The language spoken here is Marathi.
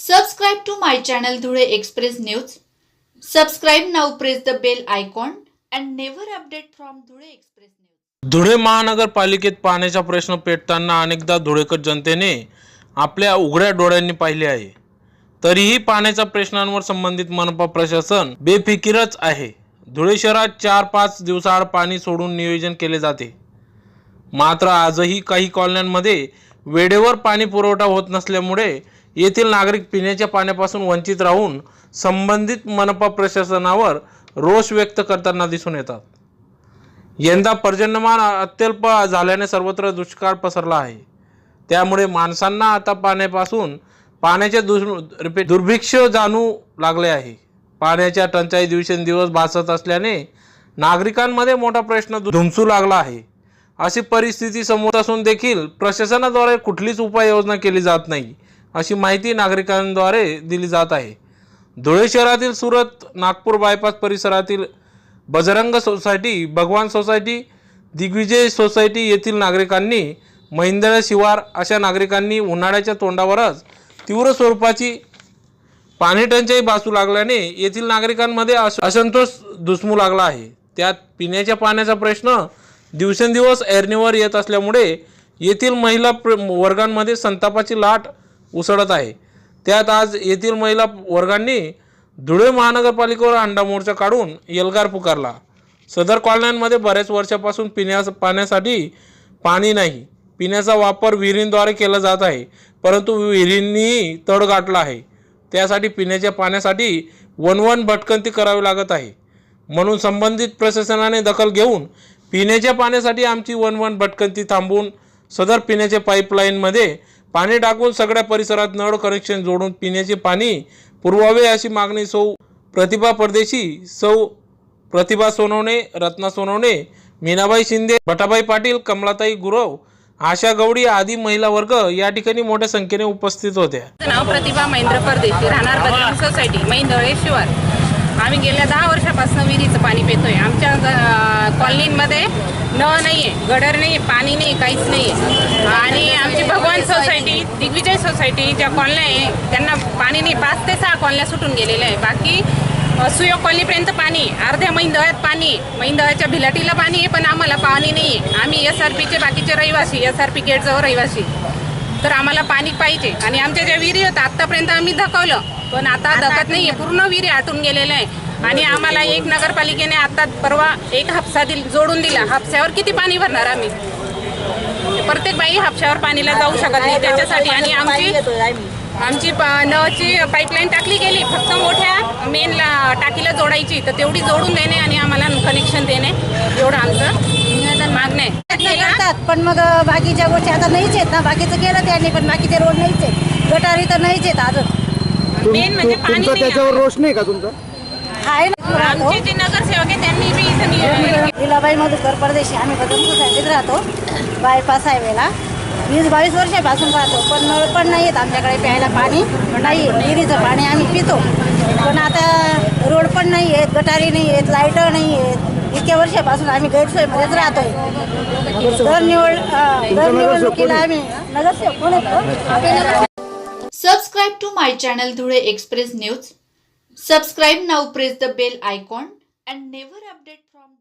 Subscribe to my channel Dhule express news subscribe now press the bell icon and never update from Dhule express Dhule महानगरपालिकेत पाण्याचा प्रश्न पेटताना अनेकदा धुळेकर जनतेने आपल्या उघड्या डोळ्यांनी पाहिले आहे. तरीही पाण्याच्या प्रश्नांवर संबंधित मनपा प्रशासन बेफिकीरच आहे. धुळे शहरात चार पाच दिवसाआड पाणी सोडून नियोजन केले जाते. मात्र आजही काही कॉलन्यांमध्ये वेळेवर पाणी पुरवठा होत नसल्यामुळे येथील नागरिक पिण्याच्या पाण्यापासून वंचित राहून संबंधित मनपा प्रशासनावर रोष व्यक्त करताना दिसून येतात. यंदा पर्जन्यमान अत्यल्प झाल्याने सर्वत्र दुष्काळ पसरला आहे. त्यामुळे माणसांना आता पाण्यापासून पाण्याचे दुर दुर्भिक्ष जाणू लागले आहे. पाण्याच्या टंचाई दिवसेंदिवस भासत असल्याने नागरिकांमध्ये मोठा प्रश्न धुमसू लागला आहे. अशी परिस्थिती समोर असून देखील प्रशासनाद्वारे कुठलीच उपाययोजना केली जात नाही. अशी माहिती नागरिकांद्वारे दिली जात आहे. धुळे शहरातील सुरत नागपूर बायपास परिसरातील Bajrang society Bhagwan society Digvijay society येथील नागरिकांनी महिंद्र शिवार अशा नागरिकांनी उन्हाळ्याच्या तोंडावरच तीव्र स्वरूपाची पाणी टंचाई भासू लागल्याने येथील नागरिकांमध्ये अस असंतोष दुसमू लागला आहे. त्यात पिण्याच्या पाण्याचा प्रश्न दिवसेंदिवस ऐरणीवर येत असल्यामुळे येथील महिला प्र वर्गांमध्ये संतापाची लाट उसळत आहे. त्यात आज येथील महिला वर्गांनी धुळे महानगरपालिकेवर अंडा मोर्चा काढून एल्गार पुकारला. सदर कॉलन्यांमध्ये बऱ्याच वर्षापासून पिण्यास पाण्यासाठी पाणी नाही. पिण्याचा वापर विहिरींद्वारे केला जात आहे परंतु विहिरींनीही तड गाठला आहे. त्यासाठी पिण्याच्या पाण्यासाठी वनवन भटकंती करावी लागत आहे. म्हणून संबंधित प्रशासनाने दखल घेऊन पिण्याच्या पाण्यासाठी आमची वनवन भटकंती थांबवून सदर पिण्याच्या पाईपलाईनमध्ये पाणी टाकून सगळ्या परिसरात नळ कनेक्शन जोडून पिण्याचे पाणी पुरवावे अशी मागणी सौ प्रतिभा परदेशी सौ प्रतिभा सोनवणे रत्ना सोनवणे मीनाबाई शिंदे भटाबाई पाटील कमलाताई गुरव आशा गवडी आदी महिला वर्ग या ठिकाणी मोठ्या संख्येने उपस्थित होत्या. नाव प्रतिभा महेंद्र परदेशी राहणार सोसायटी मैंदळे शिवार आम्ही गेल्या दहा वर्षापासून विहिरीचं पाणी पितोय. आमच्या कॉलनीमध्ये नळ नाही आहे गडर नाही आहे पाणी नाही काहीच नाही आणि आमच्या भगवान सोसायटी दिग्विजय सोसायटी ज्या कॉलन्या आहे त्यांना पाणी नाही पाच ते सहा कॉलन्या सुटून गेलेल्या आहे. बाकी सुयोग कॉलनीपर्यंत पाणी अर्ध्या मैंदळ्यात पाणी मैंदळ्याच्या भिलाटीला पाणी आहे पण आम्हाला पाणी नाही आहे. आम्ही एस आर पीचे बाकीचे रहिवासी एस आर पी गेटजवळ रहिवासी तर आम्हाला पाणी पाहिजे. आणि आमच्या ज्या विहिरी होत्या आतापर्यंत आम्ही धकवलं. पण आता धकत नाहीये पूर्ण विहिरी आटून गेलेल्या आहे. आणि आम्हाला एक नगरपालिकेने आता परवा एक हापसा दिल जोडून दिला. हापस्यावर किती पाणी भरणार आम्ही? प्रत्येक बाई हापशावर पाणीला जाऊ शकत नाही. त्याच्यासाठी आणि आमची आमची नळची पाईपलाईन टाकली गेली फक्त मोठ्या मेनला टाकीला जोडायची. तर तेवढी जोडून देणे आणि आम्हाला कनेक्शन देणे. एवढं आमचं मागणं करतात. पण मग बाकीच्या गोष्टी आता नाहीच आहेत ना. बाकीचं केलं त्यांनी पण बाकीचे रोड नाहीच आहेत. गटारी तर नाहीच आहेत अजून. मेन म्हणजे पाणी त्याच्यावर रोष नाही का तुमचा? आहे ना. आमचे जे नगरसेवक आहे त्यांनी बी इथं नि- लिलाबाई मधुकर परदेशी. आम्ही बदल सोसायटीत राहतो. बायपास हायवेला वीस बावीस वर्षापासून राहतो पण नळ पण नाही आहेत आमच्याकडे प्यायला पाणी. नाही विहिरीचं पाणी आम्ही पितो. पण आता रोड पण नाही आहेत गटारी नाही आहेत लाईटर नाही आहेत. इतक्या वर्षापासून आम्ही गैरसोयमध्येच राहतोय. दर निवड अं, दर निवडणुकीला आम्ही नगरसेवक कोण येतो Subscribe to my channel Dhule Express News. Subscribe now, press the bell icon and never update from